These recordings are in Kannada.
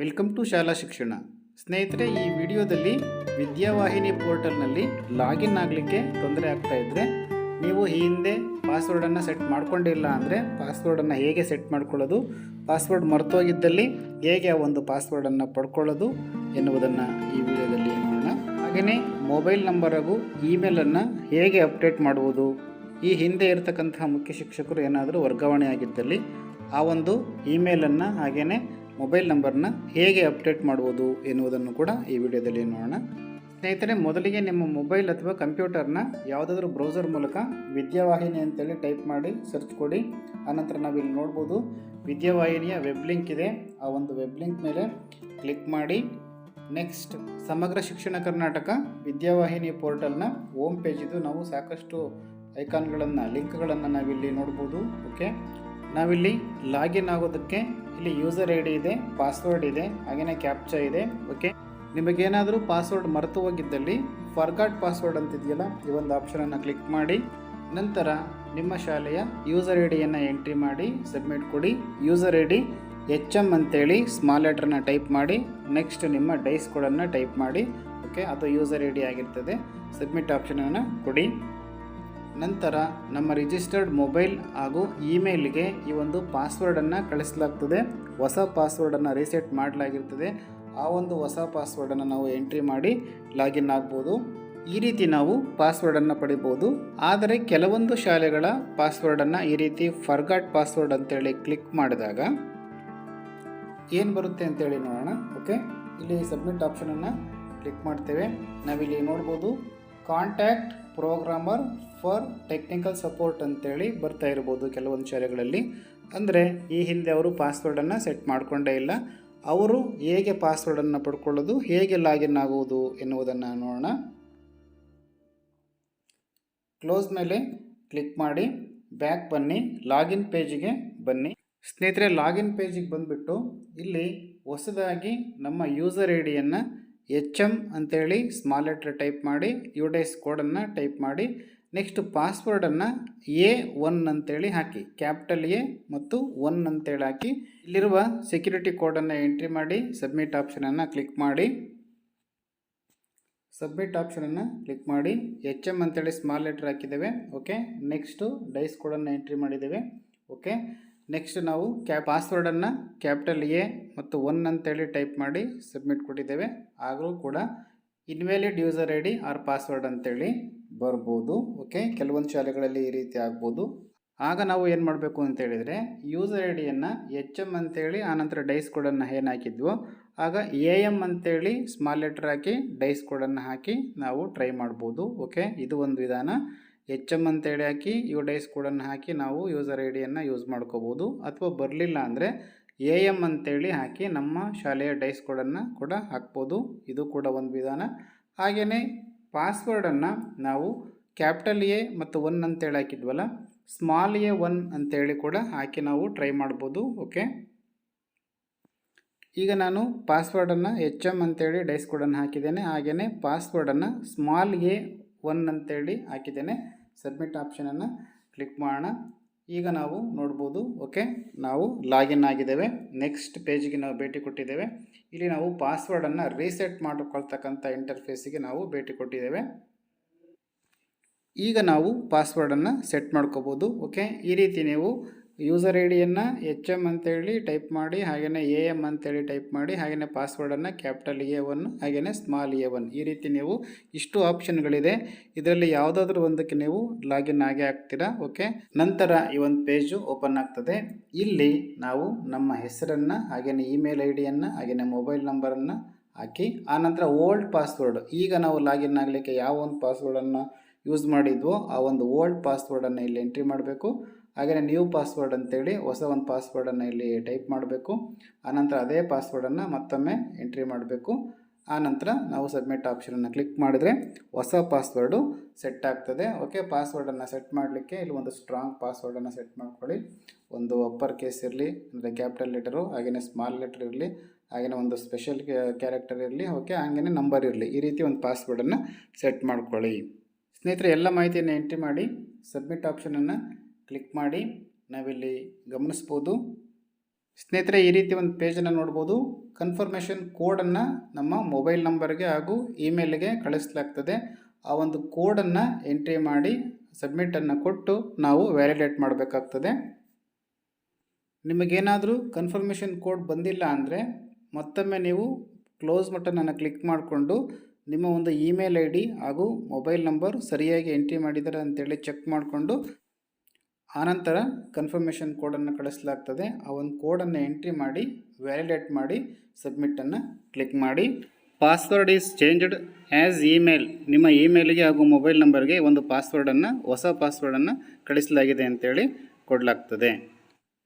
ವೆಲ್ಕಮ್ ಟು ಶಾಲಾ ಶಿಕ್ಷಣ. ಸ್ನೇಹಿತರೆ, ಈ ವಿಡಿಯೋದಲ್ಲಿ ವಿದ್ಯಾವಾಹಿನಿ ಪೋರ್ಟಲ್ನಲ್ಲಿ ಲಾಗಿನ್ ಆಗಲಿಕ್ಕೆ ತೊಂದರೆ ಆಗ್ತಾ ಇದ್ದರೆ ನೀವು ಈ ಹಿಂದೆ ಪಾಸ್ವರ್ಡನ್ನು ಸೆಟ್ ಮಾಡ್ಕೊಂಡಿಲ್ಲ ಅಂದರೆ ಪಾಸ್ವರ್ಡನ್ನು ಹೇಗೆ ಸೆಟ್ ಮಾಡ್ಕೊಳ್ಳೋದು, ಪಾಸ್ವರ್ಡ್ ಮರ್ತೋಗಿದ್ದಲ್ಲಿ ಹೇಗೆ ಆ ಒಂದು ಪಾಸ್ವರ್ಡನ್ನು ಪಡ್ಕೊಳ್ಳೋದು ಎನ್ನುವುದನ್ನು ಈ ವಿಡಿಯೋದಲ್ಲಿ ನೋಡೋಣ. ಹಾಗೆಯೇ ಮೊಬೈಲ್ ನಂಬರ್ ಹಾಗೂ ಇಮೇಲನ್ನು ಹೇಗೆ ಅಪ್ಡೇಟ್ ಮಾಡುವುದು, ಈ ಹಿಂದೆ ಇರತಕ್ಕಂತಹ ಮುಖ್ಯ ಶಿಕ್ಷಕರು ಏನಾದರೂ ವರ್ಗಾವಣೆ ಆಗಿದ್ದಲ್ಲಿ ಆ ಒಂದು ಇಮೇಲನ್ನು ಹಾಗೆಯೇ ಮೊಬೈಲ್ ನಂಬರ್ನ ಹೇಗೆ ಅಪ್ಡೇಟ್ ಮಾಡುವುದು ಎನ್ನುವುದನ್ನು ಕೂಡ ಈ ವಿಡಿಯೋದಲ್ಲಿ ನೋಡೋಣ. ಸ್ನೇಹಿತರೆ, ಮೊದಲಿಗೆ ನಿಮ್ಮ ಮೊಬೈಲ್ ಅಥವಾ ಕಂಪ್ಯೂಟರ್ನ ಯಾವುದಾದ್ರೂ ಬ್ರೌಸರ್ ಮೂಲಕ ವಿದ್ಯಾವಾಹಿನಿ ಅಂತೇಳಿ ಟೈಪ್ ಮಾಡಿ ಸರ್ಚ್ ಕೊಡಿ. ಆನಂತರ ನಾವಿಲ್ಲಿ ನೋಡ್ಬೋದು, ವಿದ್ಯಾವಾಹಿನಿಯ ವೆಬ್ ಲಿಂಕ್ ಇದೆ. ಆ ಒಂದು ವೆಬ್ ಲಿಂಕ್ ಮೇಲೆ ಕ್ಲಿಕ್ ಮಾಡಿ. ನೆಕ್ಸ್ಟ್, ಸಮಗ್ರ ಶಿಕ್ಷಣ ಕರ್ನಾಟಕ ವಿದ್ಯಾವಾಹಿನಿ ಪೋರ್ಟಲ್ನ ಹೋಮ್ ಪೇಜ್ ಇದು ನಾವು ಸಾಕಷ್ಟು ಐಕಾನ್ಗಳನ್ನು, ಲಿಂಕ್ಗಳನ್ನು ನಾವಿಲ್ಲಿ ನೋಡ್ಬೋದು. ಓಕೆ? ನಾವಿಲ್ಲಿ ಲಾಗಿನ್ ಆಗೋದಕ್ಕೆ ಇಲ್ಲಿ ಯೂಸರ್ ಐ ಡಿ ಇದೆ ಪಾಸ್ವರ್ಡ್ ಇದೆ, ಹಾಗೇನೆ ಕ್ಯಾಪ್ಚಾ ಇದೆ ಓಕೆ ನಿಮಗೇನಾದರೂ ಪಾಸ್ವರ್ಡ್ ಮರೆತು ಹೋಗಿದ್ದಲ್ಲಿ ಫರ್ಗಾಟ್ ಪಾಸ್ವರ್ಡ್ ಅಂತಿದೆಯಲ್ಲ, ಈ ಒಂದು ಆಪ್ಷನನ್ನು ಕ್ಲಿಕ್ ಮಾಡಿ, ನಂತರ ನಿಮ್ಮ ಶಾಲೆಯ ಯೂಸರ್ ಐ ಡಿಯನ್ನು ಎಂಟ್ರಿ ಮಾಡಿ ಸಬ್ಮಿಟ್ ಕೊಡಿ. User I D H M ಅಂತೇಳಿ ಸ್ಮಾಲ್ ಲೆಟ್ರನ್ನ ಟೈಪ್ ಮಾಡಿ ನೆಕ್ಸ್ಟ್ ನಿಮ್ಮ ಡೈಸ್ ಕೋಡನ್ನು ಟೈಪ್ ಮಾಡಿ ಓಕೆ ಅದು ಯೂಸರ್ ಐ ಡಿ ಆಗಿರ್ತದೆ ಸಬ್ಮಿಟ್ ಆಪ್ಷನನ್ನು ಕೊಡಿ. ನಂತರ ನಮ್ಮ ರಿಜಿಸ್ಟರ್ಡ್ ಮೊಬೈಲ್ ಹಾಗೂ ಇಮೇಲ್ಗೆ ಈ ಒಂದು ಪಾಸ್ವರ್ಡನ್ನು ಕಳಿಸಲಾಗ್ತದೆ. ಹೊಸ ಪಾಸ್ವರ್ಡನ್ನು ರೀಸೆಟ್ ಮಾಡಲಾಗಿರ್ತದೆ. ಆ ಒಂದು ಹೊಸ ಪಾಸ್ವರ್ಡನ್ನು ನಾವು ಎಂಟ್ರಿ ಮಾಡಿ ಲಾಗಿನ್ ಆಗ್ಬೋದು. ಈ ರೀತಿ ನಾವು ಪಾಸ್ವರ್ಡನ್ನು ಪಡಿಬೋದು. ಆದರೆ ಕೆಲವೊಂದು ಶಾಲೆಗಳ ಪಾಸ್ವರ್ಡನ್ನು ಈ ರೀತಿ ಫರ್ಗಾಟ್ ಪಾಸ್ವರ್ಡ್ ಅಂತೇಳಿ ಕ್ಲಿಕ್ ಮಾಡಿದಾಗ ಏನು ಬರುತ್ತೆ ಅಂತೇಳಿ ನೋಡೋಣ. ಓಕೆ ಇಲ್ಲಿ ಸಬ್ಮಿಟ್ ಆಪ್ಷನನ್ನು ಕ್ಲಿಕ್ ಮಾಡ್ತೇವೆ. ನಾವಿಲ್ಲಿ ನೋಡ್ಬೋದು. Contact programmer for technical support ಅಂತೇಳಿ ಬರ್ತಾ ಇರ್ಬೋದು ಕೆಲವೊಂದು ಶಾಲೆಗಳಲ್ಲಿ. ಅಂದರೆ ಈ ಹಿಂದೆ ಅವರು ಪಾಸ್ವರ್ಡನ್ನು ಸೆಟ್ ಮಾಡಿಕೊಂಡೇ ಇಲ್ಲ. ಅವರು ಹೇಗೆ ಪಾಸ್ವರ್ಡನ್ನು ಪಡ್ಕೊಳ್ಳೋದು, ಹೇಗೆ ಲಾಗಿನ್ ಆಗುವುದು ಎನ್ನುವುದನ್ನು ನೋಡೋಣ. ಕ್ಲೋಸ್ ಮೇಲೆ ಕ್ಲಿಕ್ ಮಾಡಿ ಬ್ಯಾಕ್ ಬನ್ನಿ ಲಾಗಿನ್ ಪೇಜಿಗೆ ಬನ್ನಿ. ಸ್ನೇಹಿತರೆ ಲಾಗಿನ್ ಪೇಜಿಗೆ ಬಂದುಬಿಟ್ಟು ಇಲ್ಲಿ ಹೊಸದಾಗಿ ನಮ್ಮ ಯೂಸರ್ ಐ ಡಿಯನ್ನು ಎಚ್ ಎಂ ಅಂತೇಳಿ ಸ್ಮಾಲ್ ಲೆಟ್ರ್ ಟೈಪ್ ಮಾಡಿ ಯು ಡೈಸ್ ಕೋಡನ್ನು ಟೈಪ್ ಮಾಡಿ ನೆಕ್ಸ್ಟ್ ಪಾಸ್ವರ್ಡನ್ನು ಎ ಒನ್ ಅಂತೇಳಿ ಹಾಕಿ ಕ್ಯಾಪಿಟಲ್ ಎ ಮತ್ತು ಒನ್ ಅಂತೇಳಿ ಹಾಕಿ, ಇಲ್ಲಿರುವ ಸೆಕ್ಯೂರಿಟಿ ಕೋಡನ್ನು ಎಂಟ್ರಿ ಮಾಡಿ ಸಬ್ಮಿಟ್ ಆಪ್ಷನನ್ನು ಕ್ಲಿಕ್ ಮಾಡಿ ಸಬ್ಮಿಟ್ ಆಪ್ಷನನ್ನು ಕ್ಲಿಕ್ ಮಾಡಿ ಎಚ್ ಎಂ ಅಂತೇಳಿ ಸ್ಮಾಲ್ ಲೆಟ್ರ್ ಹಾಕಿದ್ದೇವೆ ಓಕೆ ನೆಕ್ಸ್ಟು ಡೈಸ್ ಕೋಡನ್ನು ಎಂಟ್ರಿ ಮಾಡಿದ್ದೇವೆ ಓಕೆ ನೆಕ್ಸ್ಟ್ ನಾವು ಕ್ಯಾ ಪಾಸ್ವರ್ಡನ್ನು ಕ್ಯಾಪಿಟಲ್ ಎ ಮತ್ತು ಒನ್ ಅಂತೇಳಿ ಟೈಪ್ ಮಾಡಿ ಸಬ್ಮಿಟ್ ಕೊಟ್ಟಿದ್ದೇವೆ. ಆಗಲೂ ಕೂಡ invalid user I D or password ಅಂತೇಳಿ ಬರ್ಬೋದು. ಓಕೆ ಕೆಲವೊಂದು ಶಾಲೆಗಳಲ್ಲಿ ಈ ರೀತಿ ಆಗ್ಬೋದು. ಆಗ ನಾವು ಏನು ಮಾಡಬೇಕು ಅಂತ ಹೇಳಿದರೆ ಯೂಸರ್ ಐ ಡಿಯನ್ನು ಎಚ್ ಎಂ ಅಂತೇಳಿ ಆನಂತರ ಡೈಸ್ ಕೋಡನ್ನು ಏನು ಹಾಕಿದ್ವೋ, ಆಗ ಎ ಎಂ ಅಂತೇಳಿ ಸ್ಮಾಲ್ ಲೆಟ್ರ್ ಹಾಕಿ ಡೈಸ್ ಕೋಡನ್ನು ಹಾಕಿ ನಾವು ಟ್ರೈ ಮಾಡ್ಬೋದು. ಓಕೆ ಇದು ಒಂದು ವಿಧಾನ. ಎಚ್ ಎಂ ಅಂತೇಳಿ ಹಾಕಿ ಯು ಡೈಸ್ ಕೋಡನ್ನು ಹಾಕಿ ನಾವು ಯೂಸರ್ ಐ ಡಿಯನ್ನು ಯೂಸ್ ಮಾಡ್ಕೋಬೋದು. ಅಥವಾ ಬರಲಿಲ್ಲ ಅಂದರೆ ಎ ಎಂ ಅಂತೇಳಿ ಹಾಕಿ ನಮ್ಮ ಶಾಲೆಯ ಡೈಸ್ ಕೋಡನ್ನು ಕೂಡ ಹಾಕ್ಬೋದು. ಇದು ಕೂಡ ಒಂದು ವಿಧಾನ. ಹಾಗೆಯೇ ಪಾಸ್ವರ್ಡನ್ನು ನಾವು ಕ್ಯಾಪಿಟಲ್ ಎ ಮತ್ತು ಒನ್ ಅಂತೇಳಿ ಹಾಕಿದ್ವಲ್ಲ ಸ್ಮಾಲ್ ಎ ಒನ್ ಅಂತೇಳಿ ಕೂಡ ಹಾಕಿ ನಾವು ಟ್ರೈ ಮಾಡ್ಬೋದು ಓಕೆ ಈಗ ನಾನು ಪಾಸ್ವರ್ಡನ್ನು ಎಚ್ ಎಂ ಅಂತೇಳಿ ಡೈಸ್ ಕೋಡನ್ನು ಹಾಕಿದ್ದೇನೆ. ಹಾಗೆಯೇ ಪಾಸ್ವರ್ಡನ್ನು ಸ್ಮಾಲ್ ಎ ಒನ್ ಅಂತೇಳಿ ಹಾಕಿದ್ದೇನೆ. ಸಬ್ಮಿಟ್ ಆಪ್ಷನನ್ನು ಕ್ಲಿಕ್ ಮಾಡೋಣ. ಈಗ ನಾವು ನೋಡ್ಬೋದು ಓಕೆ ನಾವು ಲಾಗಿನ್ ಆಗಿದ್ದೇವೆ. ನೆಕ್ಸ್ಟ್ ಪೇಜ್ಗೆ ನಾವು ಭೇಟಿ ಕೊಟ್ಟಿದ್ದೇವೆ. ಇಲ್ಲಿ ನಾವು ಪಾಸ್ವರ್ಡನ್ನು ರೀಸೆಟ್ ಮಾಡಿಕೊಳ್ತಕ್ಕಂಥ ಇಂಟರ್ಫೇಸಿಗೆ ನಾವು ಭೇಟಿ ಕೊಟ್ಟಿದ್ದೇವೆ. ಈಗ ನಾವು ಪಾಸ್ವರ್ಡನ್ನು ಸೆಟ್ ಮಾಡ್ಕೋಬೋದು ಓಕೆ ಈ ರೀತಿ ನೀವು ಯೂಸರ್ ಐ ಡಿಯನ್ನು ಎಚ್ ಎಂ ಅಂತೇಳಿ ಟೈಪ್ ಮಾಡಿ ಹಾಗೆಯೇ ಎ ಎಂ ಅಂತೇಳಿ ಟೈಪ್ ಮಾಡಿ ಹಾಗೆಯೇ ಪಾಸ್ವರ್ಡನ್ನು ಕ್ಯಾಪಿಟಲ್ ಎ ಒನ್ ಹಾಗೆಯೇ ಸ್ಮಾಲ್ ಎ ಒನ್ ಈ ರೀತಿ ನೀವು ಇಷ್ಟು ಆಪ್ಷನ್ಗಳಿದೆ ಇದರಲ್ಲಿ ಯಾವುದಾದ್ರೂ ಒಂದಕ್ಕೆ ನೀವು ಲಾಗಿನ್ ಆಗೇ ಆಗ್ತೀರಾ? ಓಕೆ ನಂತರ ಈ ಒಂದು ಪೇಜು ಓಪನ್ ಆಗ್ತದೆ. ಇಲ್ಲಿ ನಾವು ನಮ್ಮ ಹೆಸರನ್ನು ಹಾಗೆಯೇ ಇಮೇಲ್ ಐ ಡಿಯನ್ನು ಹಾಗೆಯೇ ಮೊಬೈಲ್ ನಂಬರನ್ನು ಹಾಕಿ ಆನಂತರ ಓಲ್ಡ್ ಪಾಸ್ವರ್ಡ್ ಈಗ ನಾವು ಲಾಗಿನ್ ಆಗಲಿಕ್ಕೆ ಯಾವ ಒಂದು ಪಾಸ್ವರ್ಡನ್ನು ಯೂಸ್ ಮಾಡಿದ್ವೋ, ಆ ಒಂದು ಓಲ್ಡ್ ಪಾಸ್ವರ್ಡನ್ನು ಇಲ್ಲಿ ಎಂಟ್ರಿ ಮಾಡಬೇಕು. ಹಾಗೆಯೇ ನ್ಯೂ ಪಾಸ್ವರ್ಡ್ ಅಂತೇಳಿ ಹೊಸ ಒಂದು ಪಾಸ್ವರ್ಡನ್ನು ಇಲ್ಲಿ ಟೈಪ್ ಮಾಡಬೇಕು. ಆನಂತರ ಅದೇ ಪಾಸ್ವರ್ಡನ್ನು ಮತ್ತೊಮ್ಮೆ ಎಂಟ್ರಿ ಮಾಡಬೇಕು. ಆನಂತರ ನಾವು ಸಬ್ಮಿಟ್ ಆಪ್ಷನನ್ನು ಕ್ಲಿಕ್ ಮಾಡಿದರೆ ಹೊಸ ಪಾಸ್ವರ್ಡು ಸೆಟ್ ಆಗ್ತದೆ. ಓಕೆ ಪಾಸ್ವರ್ಡನ್ನು ಸೆಟ್ ಮಾಡಲಿಕ್ಕೆ ಇಲ್ಲಿ ಒಂದು ಸ್ಟ್ರಾಂಗ್ ಪಾಸ್ವರ್ಡನ್ನು ಸೆಟ್ ಮಾಡ್ಕೊಳ್ಳಿ. ಒಂದು ಅಪ್ಪರ್ ಕೇಸ್ ಇರಲಿ, ಅಂದರೆ ಕ್ಯಾಪಿಟಲ್ ಲೆಟರು ಹಾಗೆಯೇ ಸ್ಮಾಲ್ ಲೆಟರ್ ಇರಲಿ ಹಾಗೆಯೇ ಒಂದು ಸ್ಪೆಷಲ್ ಕ್ಯಾರೆಕ್ಟರ್ ಇರಲಿ ಓಕೆ ಹಾಗೆಯೇ ನಂಬರ್ ಇರಲಿ. ಈ ರೀತಿ ಒಂದು ಪಾಸ್ವರ್ಡನ್ನು ಸೆಟ್ ಮಾಡ್ಕೊಳ್ಳಿ. ಸ್ನೇಹಿತರೆ, ಎಲ್ಲ ಮಾಹಿತಿಯನ್ನು ಎಂಟ್ರಿ ಮಾಡಿ ಸಬ್ಮಿಟ್ ಆಪ್ಷನನ್ನು ಕ್ಲಿಕ್ ಮಾಡಿ ನಾವಿಲ್ಲಿ ಗಮನಿಸ್ಬೋದು. ಸ್ನೇಹಿತರೆ, ಈ ರೀತಿ ಒಂದು ಪೇಜನ್ನು ನೋಡ್ಬೋದು. ಕನ್ಫರ್ಮೇಷನ್ ಕೋಡನ್ನು ನಮ್ಮ ಮೊಬೈಲ್ ನಂಬರ್ಗೆ ಹಾಗೂ ಇಮೇಲ್ಗೆ ಕಳಿಸ್ಲಾಗ್ತದೆ. ಆ ಒಂದು ಕೋಡನ್ನು ಎಂಟ್ರಿ ಮಾಡಿ ಸಬ್ಮಿಟನ್ನು ಕೊಟ್ಟು ನಾವು ವ್ಯಾಲಿಡೇಟ್ ಮಾಡಬೇಕಾಗ್ತದೆ. ನಿಮಗೇನಾದರೂ ಕನ್ಫರ್ಮೇಷನ್ ಕೋಡ್ ಬಂದಿಲ್ಲ ಅಂದರೆ ಮತ್ತೊಮ್ಮೆ ನೀವು ಕ್ಲೋಸ್ ಬಟನನ್ನು ಕ್ಲಿಕ್ ಮಾಡಿಕೊಂಡು ನಿಮ್ಮ ಒಂದು ಇಮೇಲ್ ಐ ಡಿ ಹಾಗೂ ಮೊಬೈಲ್ ನಂಬರ್ ಸರಿಯಾಗಿ ಎಂಟ್ರಿ ಮಾಡಿದ್ದಾರೆ ಅಂತೇಳಿ ಚೆಕ್ ಮಾಡಿಕೊಂಡು ಆನಂತರ ಕನ್ಫರ್ಮೇಷನ್ ಕೋಡನ್ನು ಕಳಿಸಲಾಗ್ತದೆ. ಆ ಒಂದು ಕೋಡನ್ನು ಎಂಟ್ರಿ ಮಾಡಿ ವ್ಯಾಲಿಡೇಟ್ ಮಾಡಿ ಸಬ್ಮಿಟನ್ನು ಕ್ಲಿಕ್ ಮಾಡಿ. Password is changed as email ನಿಮ್ಮ ಇಮೇಲ್ಗೆ ಹಾಗೂ ಮೊಬೈಲ್ ನಂಬರ್ಗೆ ಒಂದು ಪಾಸ್ವರ್ಡನ್ನು ಹೊಸ ಪಾಸ್ವರ್ಡನ್ನು ಕಳಿಸಲಾಗಿದೆ ಅಂತೇಳಿ ಕೊಡಲಾಗ್ತದೆ.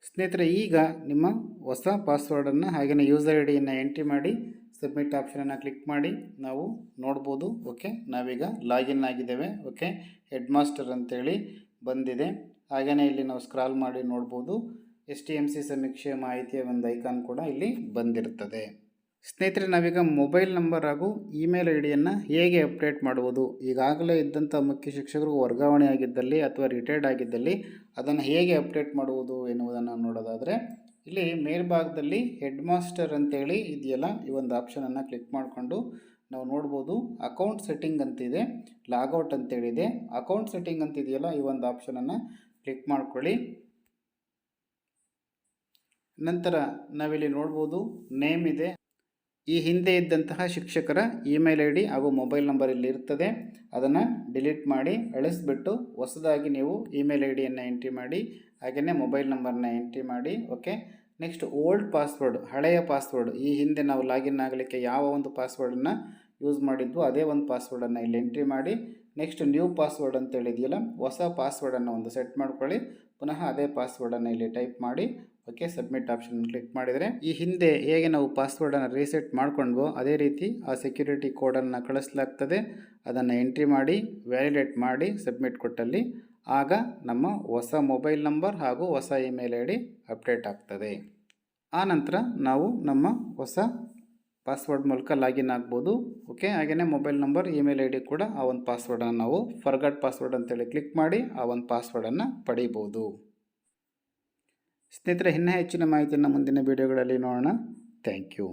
ಸ್ನೇಹಿತರೆ, ಈಗ ನಿಮ್ಮ ಹೊಸ ಪಾಸ್ವರ್ಡನ್ನು ಹಾಗೆಯೇ ಯೂಸರ್ ಐ ಡಿಯನ್ನು ಎಂಟ್ರಿ ಮಾಡಿ ಸಬ್ಮಿಟ್ ಆಪ್ಷನನ್ನು ಕ್ಲಿಕ್ ಮಾಡಿ. ನಾವು ನೋಡ್ಬೋದು ಓಕೆ ನಾವೀಗ ಲಾಗಿನ್ ಆಗಿದ್ದೇವೆ ಓಕೆ ಹೆಡ್ ಮಾಸ್ಟರ್ ಅಂತೇಳಿ ಬಂದಿದೆ. ಹಾಗೆಯೇ ಇಲ್ಲಿ ನಾವು ಸ್ಕ್ರಾಲ್ ಮಾಡಿ ನೋಡ್ಬೋದು. ಎಸ್ ಟಿ ಎಂ ಸಿ ಸಮೀಕ್ಷೆ ಮಾಹಿತಿಯ ಒಂದು ಐಕಾನ್ ಕೂಡ ಇಲ್ಲಿ ಬಂದಿರುತ್ತದೆ. ಸ್ನೇಹಿತರೆ, ನಾವೀಗ ಮೊಬೈಲ್ ನಂಬರ್ ಹಾಗೂ ಇಮೇಲ್ ಐ ಡಿಯನ್ನು ಹೇಗೆ ಅಪ್ಡೇಟ್ ಮಾಡುವುದು? ಈಗಾಗಲೇ ಇದ್ದಂಥ ಮುಖ್ಯ ಶಿಕ್ಷಕರು ವರ್ಗಾವಣೆ ಆಗಿದ್ದಲ್ಲಿ ಅಥವಾ ರಿಟೈರ್ಡ್ ಆಗಿದ್ದಲ್ಲಿ ಅದನ್ನು ಹೇಗೆ ಅಪ್ಡೇಟ್ ಮಾಡುವುದು ಎನ್ನುವುದನ್ನು ನೋಡೋದಾದರೆ, ಇಲ್ಲಿ ಮೇಲ್ಭಾಗದಲ್ಲಿ ಹೆಡ್ ಮಾಸ್ಟರ್ ಅಂತೇಳಿ ಇದೆಯಲ್ಲ, ಈ ಒಂದು ಆಪ್ಷನನ್ನು ಕ್ಲಿಕ್ ಮಾಡಿಕೊಂಡು ನಾವು ನೋಡ್ಬೋದು. ಅಕೌಂಟ್ ಸೆಟ್ಟಿಂಗ್ ಅಂತಿದೆ ಲಾಗೌಟ್ ಅಂತೇಳಿದೆ. ಅಕೌಂಟ್ ಸೆಟ್ಟಿಂಗ್ ಅಂತಿದೆಯಲ್ಲ, ಈ ಒಂದು ಆಪ್ಷನನ್ನು ಕ್ಲಿಕ್ ಮಾಡ್ಕೊಳ್ಳಿ. ನಂತರ ನಾವಿಲ್ಲಿ ನೋಡ್ಬೋದು ನೇಮ್ ಇದೆ. ಈ ಹಿಂದೆ ಇದ್ದಂತಹ ಶಿಕ್ಷಕರ ಇಮೇಲ್ ಐ ಡಿ ಹಾಗೂ ಮೊಬೈಲ್ ನಂಬರ್ ಇಲ್ಲಿ ಇರ್ತದೆ. ಅದನ್ನು ಡಿಲೀಟ್ ಮಾಡಿ, ಅಳಿಸ್ಬಿಟ್ಟು ಹೊಸದಾಗಿ ನೀವು ಇಮೇಲ್ ಐ ಡಿಯನ್ನು ಎಂಟ್ರಿ ಮಾಡಿ ಹಾಗೆಯೇ ಮೊಬೈಲ್ ನಂಬರ್ನ ಎಂಟ್ರಿ ಮಾಡಿ, ಓಕೆ? ನೆಕ್ಸ್ಟ್ ಓಲ್ಡ್ ಪಾಸ್ವರ್ಡ್, ಹಳೆಯ ಪಾಸ್ವರ್ಡ್, ಈ ಹಿಂದೆ ನಾವು ಲಾಗಿನ್ ಆಗಲಿಕ್ಕೆ ಯಾವ ಒಂದು ಪಾಸ್ವರ್ಡನ್ನು ಯೂಸ್ ಮಾಡಿದ್ದು, ಅದೇ ಒಂದು ಪಾಸ್ವರ್ಡನ್ನು ಇಲ್ಲಿ ಎಂಟ್ರಿ ಮಾಡಿ. ನೆಕ್ಸ್ಟ್ ನ್ಯೂ ಪಾಸ್ವರ್ಡ್ ಅಂತ ಹೇಳಿದೆಯಲ್ಲ, ಹೊಸ ಪಾಸ್ವರ್ಡನ್ನು ಒಂದು ಸೆಟ್ ಮಾಡ್ಕೊಳ್ಳಿ. ಪುನಃ ಅದೇ ಪಾಸ್ವರ್ಡನ್ನು ಇಲ್ಲಿ ಟೈಪ್ ಮಾಡಿ. ಓಕೆ ಸಬ್ಮಿಟ್ ಆಪ್ಷನ್ ಕ್ಲಿಕ್ ಮಾಡಿದರೆ, ಈ ಹಿಂದೆ ಹೇಗೆ ನಾವು ಪಾಸ್ವರ್ಡನ್ನು ರೀಸೆಟ್ ಮಾಡ್ಕೊಂಡ್ವೋ, ಅದೇ ರೀತಿ ಆ ಸೆಕ್ಯೂರಿಟಿ ಕೋಡನ್ನು ಕಳಿಸಲಾಗ್ತದೆ. ಅದನ್ನು ಎಂಟ್ರಿ ಮಾಡಿ ವ್ಯಾಲಿಡೇಟ್ ಮಾಡಿ ಸಬ್ಮಿಟ್ ಕೊಟ್ಟಲ್ಲಿ. ಆಗ ನಮ್ಮ ಹೊಸ ಮೊಬೈಲ್ ನಂಬರ್ ಹಾಗೂ ಹೊಸ ಇಮೇಲ್ ಐ ಡಿ ಅಪ್ಡೇಟ್ ಆಗ್ತದೆ ಆನಂತರ ನಾವು ನಮ್ಮ ಹೊಸ ಪಾಸ್ವರ್ಡ್ ಮೂಲಕ ಲಾಗಿನ್ ಆಗ್ಬೋದು. ಓಕೆ ಹಾಗೆಯೇ mobile number email I D ಕೂಡ ಆ ಒಂದು ಪಾಸ್ವರ್ಡನ್ನು ನಾವು ಫರ್ಗಟ್ ಪಾಸ್ವರ್ಡ್ ಅಂತೇಳಿ ಕ್ಲಿಕ್ ಮಾಡಿ ಆ ಒಂದು ಪಾಸ್ವರ್ಡನ್ನು ಪಡೀಬೋದು. ಸ್ನೇಹಿತರೆ, ಇನ್ನೂ ಹೆಚ್ಚಿನ ಮಾಹಿತಿಯನ್ನು ಮುಂದಿನ ವೀಡಿಯೋಗಳಲ್ಲಿ ನೋಡೋಣ. Thank you